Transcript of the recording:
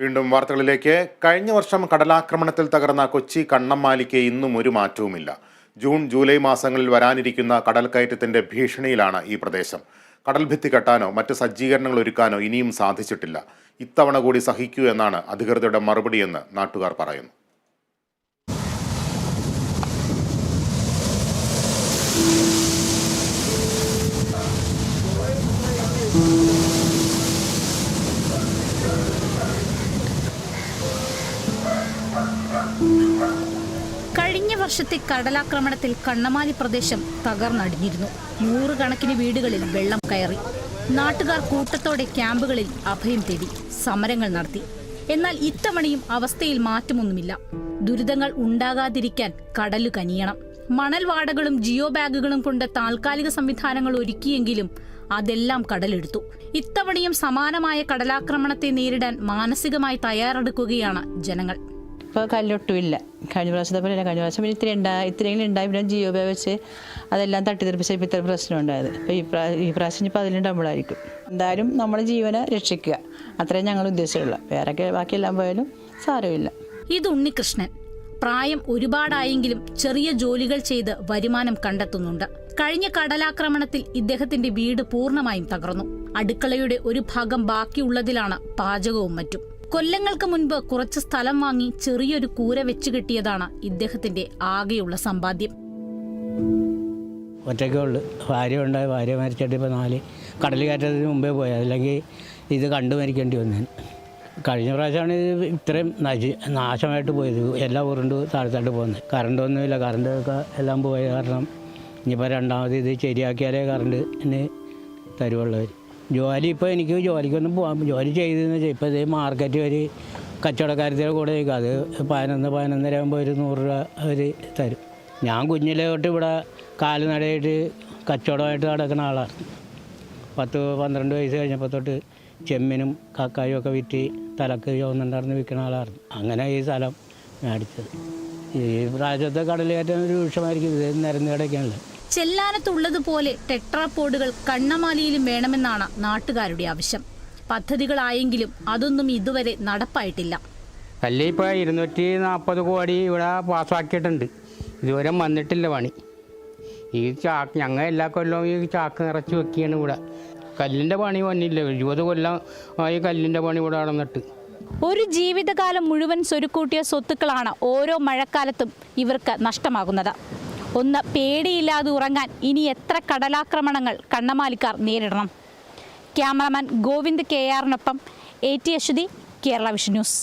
വീണ്ടും വാർത്തകളിലേക്ക്. കഴിഞ്ഞ വർഷം കടലാക്രമണത്തിൽ തകർന്ന കൊച്ചി കണ്ണമ്മാലിക്ക് ഇന്നും ഒരു മാറ്റവുമില്ല. ജൂൺ ജൂലൈ മാസങ്ങളിൽ വരാനിരിക്കുന്ന കടൽക്കയറ്റത്തിന്റെ ഭീഷണിയിലാണ് ഈ പ്രദേശം. കടൽ ഭിത്തി കെട്ടാനോ മറ്റ് സജ്ജീകരണങ്ങൾ ഒരുക്കാനോ ഇനിയും സാധിച്ചിട്ടില്ല. ഇത്തവണ കൂടി സഹിക്കൂ എന്നാണ് അധികൃതരുടെ മറുപടിയെന്ന് നാട്ടുകാർ പറയുന്നു. വർഷത്തെ കടലാക്രമണത്തിൽ കണ്ണമാലി പ്രദേശം തകർന്നടിഞ്ഞിരുന്നു. നൂറുകണക്കിന് വീടുകളിൽ വെള്ളം കയറി. നാട്ടുകാർ കൂട്ടത്തോടെ ക്യാമ്പുകളിൽ അഭയം തേടി സമരങ്ങൾ നടത്തി. എന്നാൽ ഇത്തവണയും അവസ്ഥയിൽ മാറ്റമൊന്നുമില്ല. ദുരിതങ്ങൾ ഉണ്ടാകാതിരിക്കാൻ കടലു കനിയണം. മണൽവാടകളും ജിയോ ബാഗുകളും കൊണ്ട് താൽക്കാലിക സംവിധാനങ്ങൾ ഒരുക്കിയെങ്കിലും അതെല്ലാം കടലെടുത്തു. ഇത്തവണയും സമാനമായ കടലാക്രമണത്തെ നേരിടാൻ മാനസികമായി തയ്യാറെടുക്കുകയാണ് ജനങ്ങൾ. ഇപ്പോൾ കല്ലൊട്ടുമില്ല. കഴിഞ്ഞ പ്രാവശ്യത്തെ പോലെ കഴിഞ്ഞ പ്രാവശ്യം പിന്നെ ഇത്തിരി ഉണ്ടായി ഇത്രയെങ്കിലും ഉണ്ടായി. പിന്നെ ജിയോ പേ വെച്ച് അതെല്ലാം തട്ടിത്തെറിപ്പിച്ച ഇത്ര പ്രശ്നം ഉണ്ടായത്. അപ്പോൾ ഈ പ്രാ ഈ പ്രാവശ്യം ഇപ്പോൾ അതിലും ഡബിളായിരിക്കും. എന്തായാലും നമ്മുടെ ജീവനെ രക്ഷിക്കുക. അത്രയും ഞങ്ങൾ ഉദ്ദേശമുള്ളൂ വേറെ ബാക്കിയെല്ലാം പോയാലും സാരമില്ല. ഇത് ഉണ്ണികൃഷ്ണൻ. പ്രായം ഒരുപാടായെങ്കിലും ചെറിയ ജോലികൾ ചെയ്ത് വരുമാനം കണ്ടെത്തുന്നുണ്ട്. കഴിഞ്ഞ കടലാക്രമണത്തിൽ ഇദ്ദേഹത്തിന്റെ വീട് പൂർണമായും തകർന്നു. അടുക്കളയുടെ ഒരു ഭാഗം ബാക്കിയുള്ളതിലാണ് പാചകവും മറ്റും. കൊല്ലങ്ങൾക്ക് മുൻപ് കുറച്ച് സ്ഥലം വാങ്ങി ചെറിയൊരു കൂര വെച്ച് കിട്ടിയതാണ് ഇദ്ദേഹത്തിന്റെ ആകെയുള്ള സമ്പാദ്യം. ഒറ്റയ്ക്കേ ഉള്ളു. ഭാര്യ ഉണ്ടായി. ഭാര്യ മരിച്ചിട്ട് ഇപ്പോൾ നാല്. കടൽ കയറ്റത്തിന് മുമ്പേ പോയത് അല്ലെങ്കിൽ ഇത് കണ്ടു മരിക്കേണ്ടി വന്നേന് കഴിഞ്ഞ പ്രാവശ്യമാണ് ഇത് ഇത്രയും നശി നാശമായിട്ട് പോയത്. എല്ലാം ഉരുണ്ട് താഴ്ത്തായിട്ട് പോകുന്നത് കറണ്ട് ഒന്നുമില്ല. കറണ്ട് ഒക്കെ എല്ലാം പോയ കാരണം ഇനിയിപ്പോൾ രണ്ടാമത് ഇത് ശരിയാക്കിയാലേ കറണ്ട് ഇനി തരുവുള്ളവർ ജോലി ഇപ്പോൾ എനിക്ക് ജോലിക്കൊന്നും പോകാൻ ജോലി ചെയ്തെന്ന് വെച്ചാൽ ഇപ്പോൾ ഇതേ മാർക്കറ്റ് ഒരു കച്ചവടക്കാരത്തിന്റെ കൂടെ നിൽക്കുക അത് പതിനൊന്ന് പതിനൊന്നര ആകുമ്പോൾ ഒരു നൂറ് രൂപ അവർ തരും. ഞാൻ കുഞ്ഞിലെ തൊട്ട് ഇവിടെ കാലുനടയായിട്ട് കച്ചവടമായിട്ട് നടക്കുന്ന ആളാണ്. പത്ത് പന്ത്രണ്ട് വയസ്സ് കഴിഞ്ഞപ്പോൾ തൊട്ട് ചെമ്മിനും കക്കായും ഒക്കെ വിറ്റ് തലക്ക് ചുവന്നുണ്ടായിരുന്നു വിൽക്കുന്ന ആളായിരുന്നു അങ്ങനെ ഈ സ്ഥലം മേടിച്ചത്. ഈ പ്രാവശ്യത്തെ കടലേറ്റം രൂക്ഷമായിരിക്കും. ഇത് നിരന്ന് ചെല്ലാനത്തുള്ളതുപോലെ ടെട്രാപോഡുകൾ കണ്ണമാലിയിലും വേണമെന്നാണ് നാട്ടുകാരുടെ ആവശ്യം. പദ്ധതികളായെങ്കിലും അതൊന്നും ഇതുവരെ നടപ്പായിട്ടില്ല. കല്ല് ഇപ്പോൾ ഇരുന്നൂറ്റി നാൽപ്പത് കോടി ഇവിടെ പാസ്സാക്കിയിട്ടുണ്ട്. ഇതുവരെ വന്നിട്ടില്ല പണി. ഈ ചാക്ക് ഞങ്ങൾ എല്ലാ കൊല്ലവും ഈ ചാക്ക് നിറച്ച് വെക്കുകയാണ് ഇവിടെ. കല്ലിന്റെ പണി വന്നില്ല. ഇരുപത് കൊല്ലം ആയി കല്ലിന്റെ പണി ഇവിടെ നടന്നിട്ട്. ഒരു ജീവിതകാലം മുഴുവൻ സ്വരുക്കൂട്ടിയ സ്വത്തുക്കളാണ് ഓരോ മഴക്കാലത്തും ഇവർക്ക് നഷ്ടമാകുന്നത്. ഒന്ന് പേടിയില്ലാതെ ഉറങ്ങാൻ ഇനി എത്ര കടലാക്രമണങ്ങൾ കണ്ണമാലിക്കാർ നേരിടണം. Cameraman Govind K ആറിനൊപ്പം A T Ashwathi Kerala vision news.